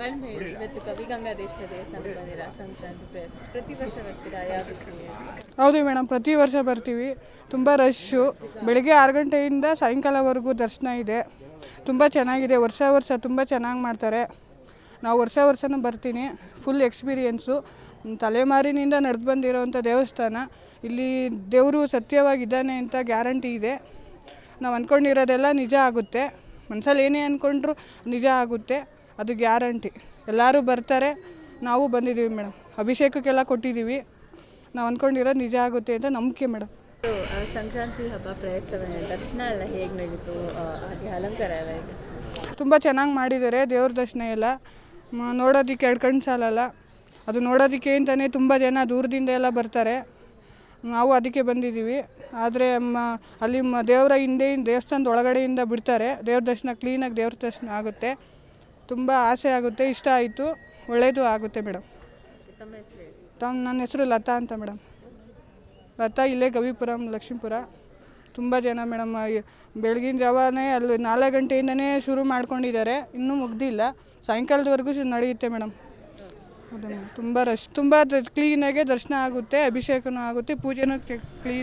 Madam ಹೇಳಿ ಇವತ್ತು ಕವಿ ಗಂಗಾಧೇಶ್ವರ ದೇವಸ್ಥಾನಕ್ಕೆ ಬಂದಿರಾ? ಸಂಕ್ರಾಂತಿ ಪ್ರಯುಕ್ತ. ಪ್ರತಿ ವರ್ಷ ಬರ್ತೀರಾ? ಯಾವ ಹೌದು ಮೇಡಮ್ ಪ್ರತಿ ವರ್ಷ ಬರ್ತೀವಿ. ತುಂಬ ರಶ್ಶು ಬೆಳಿಗ್ಗೆ ಆರು ಗಂಟೆಯಿಂದ ಸಾಯಂಕಾಲವರೆಗೂ ದರ್ಶನ ಇದೆ. ತುಂಬ ಚೆನ್ನಾಗಿದೆ. ವರ್ಷ ವರ್ಷ ತುಂಬ ಚೆನ್ನಾಗಿ ಮಾಡ್ತಾರೆ. ನಾವು ವರ್ಷ ವರ್ಷನೂ ಬರ್ತೀನಿ. ಫುಲ್ ಎಕ್ಸ್ಪೀರಿಯೆನ್ಸು ತಲೆಮಾರಿನಿಂದ ನಡೆದು ಬಂದಿರೋವಂಥ ದೇವಸ್ಥಾನ. ಇಲ್ಲಿ ದೇವರು ಸತ್ಯವಾಗಿದ್ದಾನೆ ಅಂತ ಗ್ಯಾರಂಟಿ ಇದೆ. ನಾವು ಅಂದ್ಕೊಂಡಿರೋದೆಲ್ಲ ನಿಜ ಆಗುತ್ತೆ. ಮನ್ಸಲ್ಲಿ ಏನೇ ಅಂದ್ಕೊಂಡ್ರು ನಿಜ ಆಗುತ್ತೆ. ಅದು ಗ್ಯಾರಂಟಿ. ಎಲ್ಲರೂ ಬರ್ತಾರೆ. ನಾವು ಬಂದಿದ್ದೀವಿ ಮೇಡಮ್. ಅಭಿಷೇಕಕ್ಕೆಲ್ಲ ಕೊಟ್ಟಿದ್ದೀವಿ. ನಾವು ಅಂದ್ಕೊಂಡಿರೋದು ನಿಜ ಆಗುತ್ತೆ ಅಂತ ನಂಬಿಕೆ ಮೇಡಮ್. ಸಂಕ್ರಾಂತಿ ಹಬ್ಬ ಪ್ರಯತ್ನ ದರ್ಶನ ಎಲ್ಲ ಹೇಗೆ ನಡೀತು? ಹಾಗೆ ಅಲಂಕಾರ ಎಲ್ಲ ತುಂಬ ಚೆನ್ನಾಗಿ ಮಾಡಿದ್ದಾರೆ ದೇವ್ರ ದರ್ಶನ ಎಲ್ಲ. ನೋಡೋದಕ್ಕೆ ಎರಡು ಕಣ್ಣು ಸಾಲಲ್ಲ. ಅದು ನೋಡೋದಕ್ಕೆ ಅಂತಲೇ ತುಂಬ ಜನ ದೂರದಿಂದ ಎಲ್ಲ ಬರ್ತಾರೆ. ನಾವು ಅದಕ್ಕೆ ಬಂದಿದ್ದೀವಿ. ಆದರೆ ಮ- ಅಲ್ಲಿ ಮ ದೇವರ ಹಿಂದೆ ದೇವಸ್ಥಾನದ ಒಳಗಡೆಯಿಂದ ಬಿಡ್ತಾರೆ. ದೇವ್ರ ದರ್ಶನ ಕ್ಲೀನಾಗಿ ದೇವ್ರ ದರ್ಶನ ಆಗುತ್ತೆ. ತುಂಬ ಆಸೆ ಆಗುತ್ತೆ, ಇಷ್ಟ ಆಯಿತು ಒಳ್ಳೆಯದು ಆಗುತ್ತೆ ಮೇಡಮ್. ತಮ್ಮ ನನ್ನ ಹೆಸರು ಲತಾ ಅಂತ ಮೇಡಮ್. ಲತಾ ಇಲ್ಲೇ ಗವಿಪುರಂ, ಲಕ್ಷ್ಮೀಪುರ. ತುಂಬ ಜನ ಮೇಡಮ್ ಬೆಳಗಿನ ಜಾವನೇ ಅಲ್ಲಿ ನಾಲ್ಕು ಗಂಟೆಯಿಂದನೇ ಶುರು ಮಾಡ್ಕೊಂಡಿದ್ದಾರೆ. ಇನ್ನೂ ಮುಗ್ದಿಲ್ಲ. ಸಾಯಂಕಾಲದವರೆಗೂ ನಡೆಯುತ್ತೆ ಮೇಡಮ್. ಹೌದು ಮೇಡಮ್ ತುಂಬ ರಶ್ ತುಂಬ ಕ್ಲೀನಾಗೆ ದರ್ಶನ ಆಗುತ್ತೆ, ಅಭಿಷೇಕನೂ ಆಗುತ್ತೆ, ಪೂಜೆನೂ ಕ್ಲೀನಾಗಿ